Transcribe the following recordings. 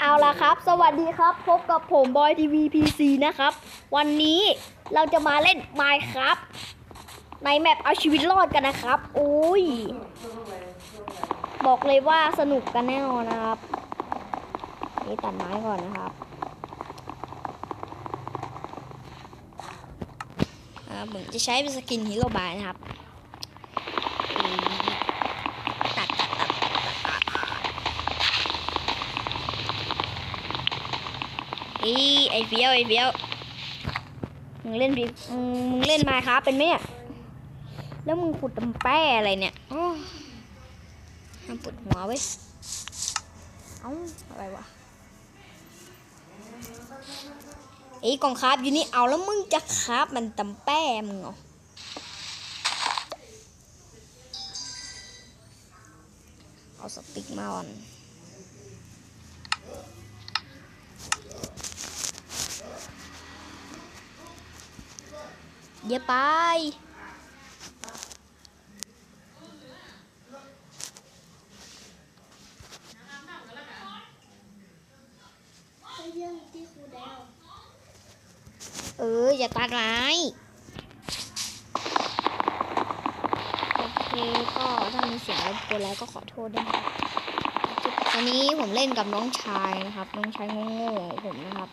เอาละครับ สวัสดีครับ พบกับผมบอยทีวีพีซีนะครับ วันนี้เราจะมาเล่น Minecraft ในแมปเอาชีวิตรอดกันนะครับโอ้ย บอกเลยว่าสนุกกันแน่นอนนะครับ นี่ตัดไม้ก่อนนะครับอ่าผมจะใช้เป็นสกินฮีโร่บายนะครับอืมตัดตัดตัดตัดตัดตัด อีไอเฟี้ยวไอเฟี้ยวมึงเล่นมึงเล่นมาครับเป็นไหมเนี่ยแล้วมึงขุดตำแป้อะไรเนี่ยอ้อห้ามปวดหัวเว้ยเอ้าอะไรวะไอ้กองคราบอยู่นี่เอาแล้วมึงจะคราบมันตำแป้มึงเหรอเอาสติ๊กมาอ่อน เดี๋ยวไป เออ อย่าตัดไม้โอเคก็ถ้ามีเสียงรบกวนแล้วก็ขอโทษด้วยนะครับตอนนี้ผมเล่นกับน้องชายนะครับ น้องชายโง่ๆของผมนะครับ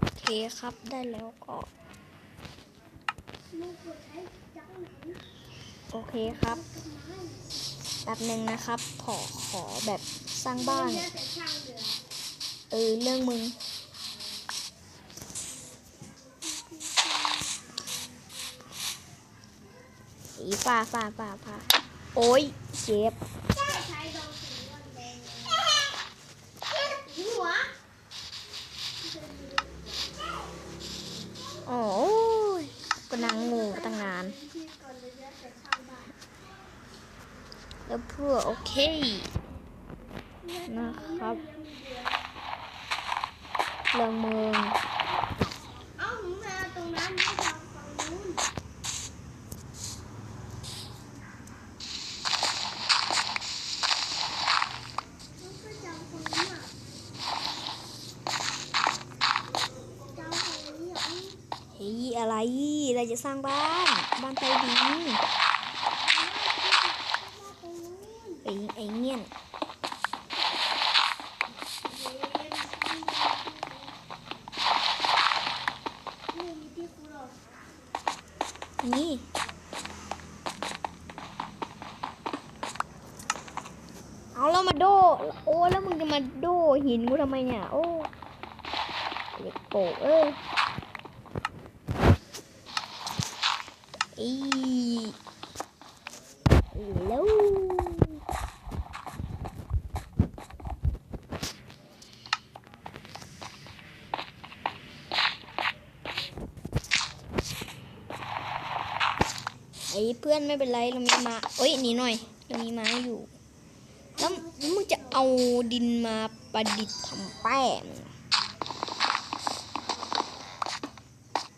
โอเคครับได้แล้วก็โอเคครับแป๊บหนึ่งนะครับ ขอขอแบบสร้างบ้าน เออ เรื่องมึงอีฟ้าฟ้าฟ้าฟ้าโอ้ยเจ็บโอ้ยก็นางงูตั้งนาน แล้วเพื่อโอเค นะครับเรื่องเมืองเอ้าหนูมาตรงนั้นไม่ทำฝั่งนู้นหนูก็จะจำอะเฮ้ยอะไร เราจะสร้างบ้าน บ้านใต้ดิน ตรงนู้น ไอ้ไอ้เงี้ยน นี่เอาแล้วมาโด โอ้แล้วมึงจะมาโดหินกูทำไมเนี่ย โอ้เด็กโปเอ้ยอีอีแล้ว ไอ้ เพื่อนไม่เป็นไรเรามีมาเอ้ยหนีหน่อยเรามีไม้อยู่แล้วแล้วมึงจะเอาดินมาประดิษฐ์ทำแป้ง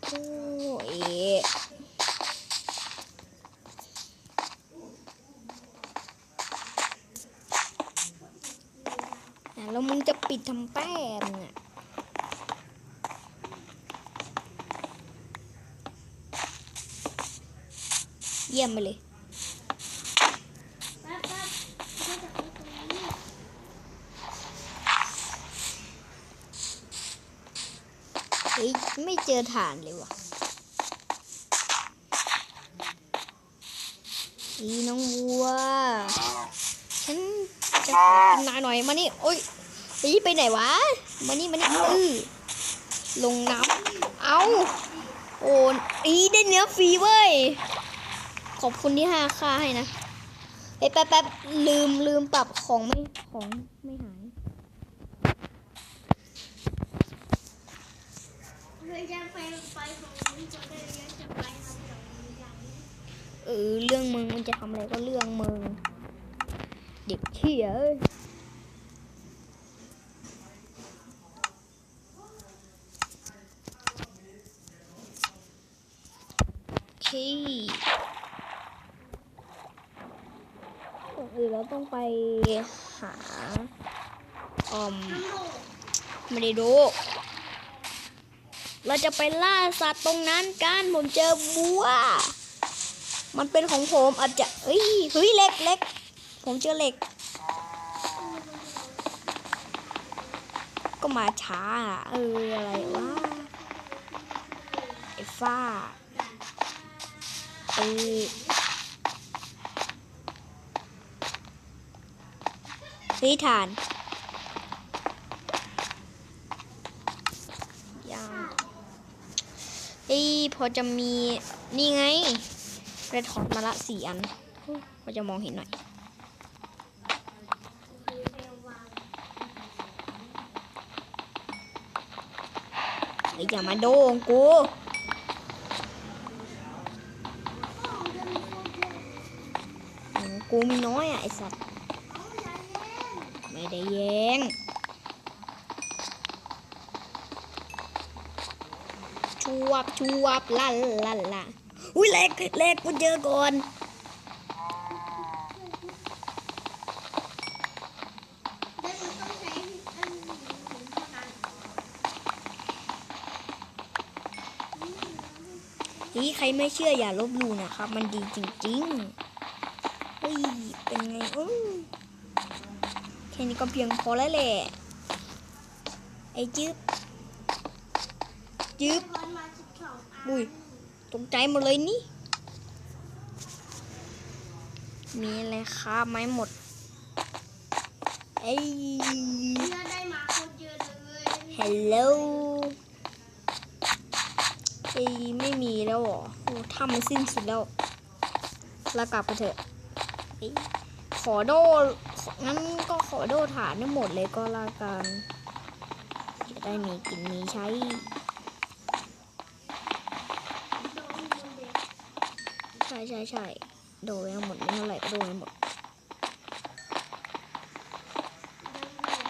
โอ้ยอะแล้วมึงจะปิดทำแป้งอะ ยี่ยมไปเลยเขาจะเอาตรงนี้เฮ้ยไม่เจอฐานเลยว่ะอีน้องวัว ฉันจะกินนายหน่อยมานี่ โอ้ยอีไปไหนวะ มานี่ มานี่อือลงน้ำ เอา โอ้อีได้เนื้อฟรีเว้ย ขอบคุณที่ห้าค่าให้นะไอ้แป๊บแป๊บลืมลืมปรับของไม่ของไม่หายเฮ้ยจะไปไปฝั่งนู้นจะได้ยังจะไปทำฝั่งนี้กันเออเรื่องมึงมันจะทำอะไรก็เรื่องมึง เด็กเขี้ยเอ้ยโอเค อื่นเรา ต้องไปหาอมไม่ได้ดูเราจะไปล่าสัตว์ตรงนั้นกันผมเจอบัว มันเป็นของผมอาจจะเฮ้ยเฮ้ยเหล็กเหล็กผมเจอเหล็ก ก็มาช้าเอออะไรวะไอ้ฟ้าเออ นิทานยังเอ้พอจะมีนี่ไงเรดถอดมาละสี่อันพอจะมองเห็นหน่อยอย่ามาโดงกูกูมีน้อยอะไอสัตว์ เอาอย่าเล่น ไม่ได้แย้งชวบชวบลันลันละอุ้ยเล็กเล็กกูเจอก่อนนี่ใครไม่เชื่ออย่าลบหลู่นะครับ มันดีจริงๆเฮ้ยเป็นไงอื้อ ค่นี้ก็เพียงพอแล้วแหละ ไอ้จึ๊บจึ๊บบุ้ยตกใจหมดเลยนี่ มีอะไรครับไหมหมด เอ้ยเฮัลโหลเอ้ยไม่มีแล้วเหรอโอ้ถ้ามันสิ้นสุดแล้วเรากลับกันเถอะ อ้ยขอโดของั้นก็ขอโดฐานทั้งหมดเลยก็แล้วกันจะได้มีกินมีใช้โดนบนเด็กใช่ใช่ใช่โดยทั้งหมดไม่เท่าไหร่ก็โดยทั้งหมดเดินเหลือ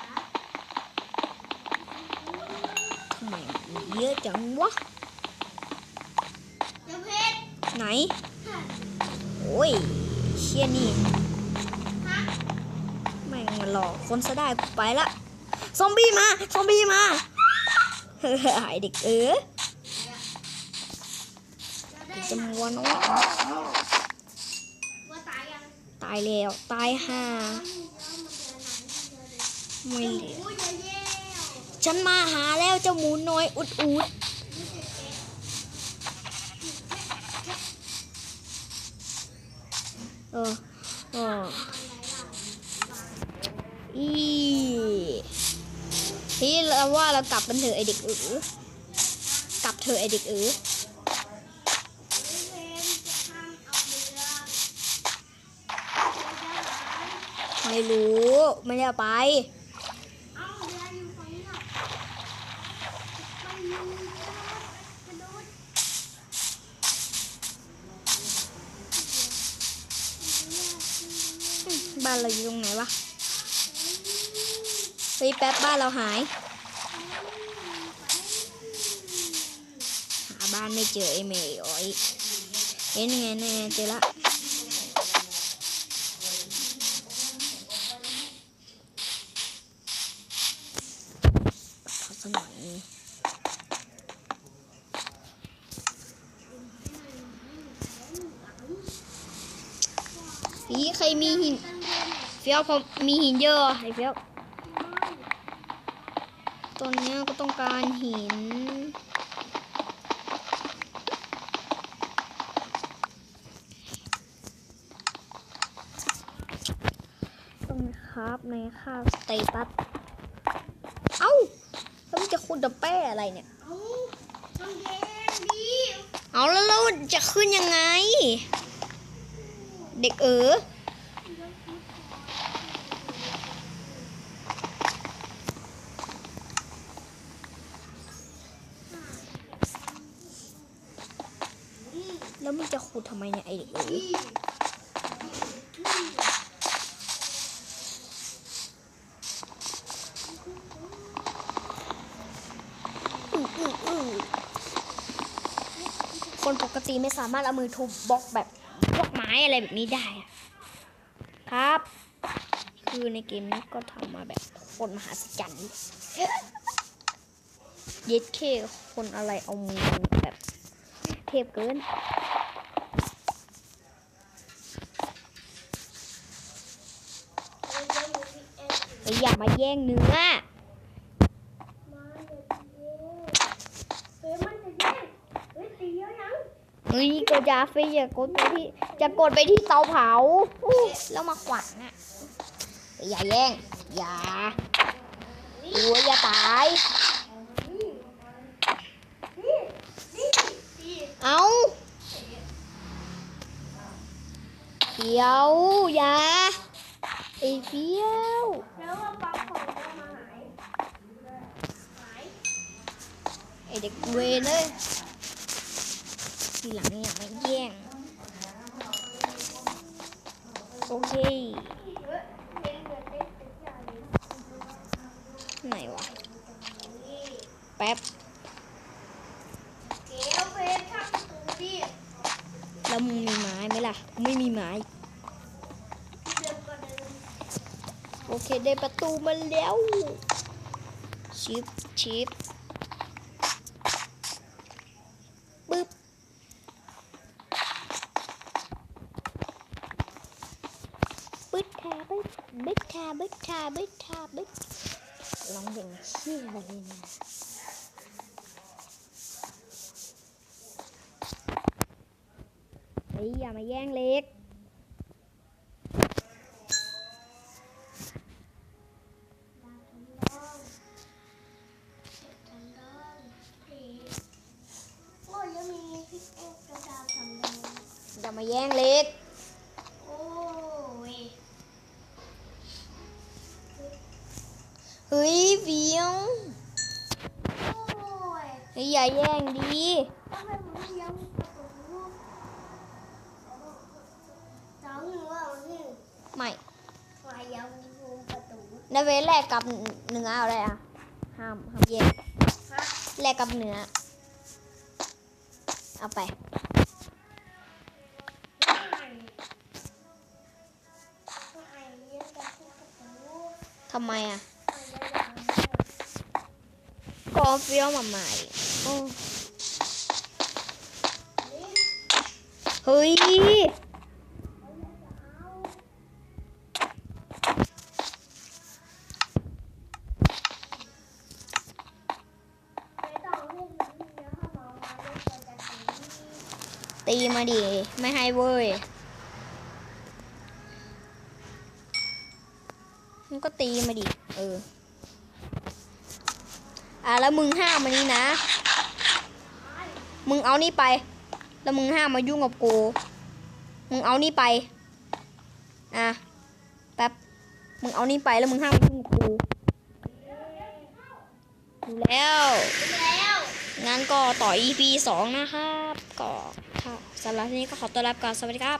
ทำไมมันเยอะจังวะเดี๋ยวเพชรไหนฮะโอ้ยเชี่ยนี่ฮะแม่งมา หลอกคนซะได้กูไปละซอมบี้มาซอมบี้มาเฮ้ยไอเด็กเออจะได้จะมัวเนาะว่าตายยังตายแล้ว ตายห่าแล้วมันเดือนไหนเดือนเด็กไม่เหลือโอ้ยอย่าเย่วฉันมาหาแล้วเจ้าหมูน้อยอุดอุดเออเออ อีพี่เราว่าเรากลับกันเถอะไอเด็กเออกลับเถอะไอเด็กเออไม่รู้ไม่ได้ไปบ้านเราอยู่ตรงไหนวะ เฮ้ยแป๊บบ้านเราหาย หาบ้านไม่เจอไอเมย์อ๋อยเห็นไงนี่ไงเจอละขอสกหน่อยอีใครมีหินเฟี้ยวผมมีหินเยอะไอ้เฟี้ยว ตอนนี้ก็ต้องการหิน ต้องครับในค่าสเตตัส เอ้าแล้วจะคุณดับแป้อะไรเนี่ย เอาแล้วเราจะขึ้นยังไง เด็กเออ แล้วมึงจะขุดทำไมเนี่ยไอเด็กเออคนปกติไม่สามารถเอามือทุบบล็อกแบบพวกไม้อะไรแบบนี้ได้ ครับ คือในเกมนี้ก็ทำมาแบบคตรมหาศจรรย์เย็ดเคคนอะไรเอามือแบบเทพเกิน เราจะมีพี่เอ็นไอ้อย่ามาแย่งเนื้อมาเดี๋ยวเย้เฮ้ยมันจะแย่งเฮ้ยตีเยอะยังเฮ้ยกดยาฟรีอย่ากดไปที่จะกดไปที่เตาเผาแล้วมาขวางอะอย่าแย่ง อย่าตัวอย่าตาย เอาเดี๋ยวอย่า ไอ้เบี้ยวแล้วว่าปลาของเรามาหายหายไอ้เด็กเวรเลยทีหลังอย่ามาแย่งโอเค เฮ้ยเล่นเงินเล่นติดยาเลย ไหนวะ นี่ แป๊บ เก๋เฟซทำประตูดิ แล้วมึงมีไม้ไหมล่ะ ไม่มีไม้ เดินก็เดิน โอเคได้ประตู มาแล้ว ชิปชิปปึ๊บบึดทาบึดบึดทาบึ๊ดทาบึดทาบึดลองอย่างเชี่ยเลยนะเฮ้ยอย่ามาแย่งเล็ก ย่ามาแย่งเล็ก โอ้ยเฮ้ยเฟียวโอ้ยเฮ้ยอย่าแย่งดีทำไมผมไม่ยังประตูจังหวะนี่ไม่วายังมุมประตูในเวลแรกกับเนื้อเอาอะไรอะห้ามห้ามแย่งฮะแลกกับเนื้อเอาไปำไมอะก็เฟี้ยวมาใหม่โอ้เฮ้ยตีมาดิ ไม่ให้เว้ย มันก็ ตีมาดิ เออ อะแล้วมึงห้ามมันนี่นะ มึงเอานี่ไป แล้วมึงห้ามมายุ่งกับกู มึงเอานี่ไป อะ แป๊บ มึงเอานี่ไปแล้วมึงห้ามมายุ่งกับกูดูแล้วงั้นก็ต่อ EP สองนะครับ ก็สำหรับที่นี้ก็ขอตัวลาไปก่อนสวัสดีครับ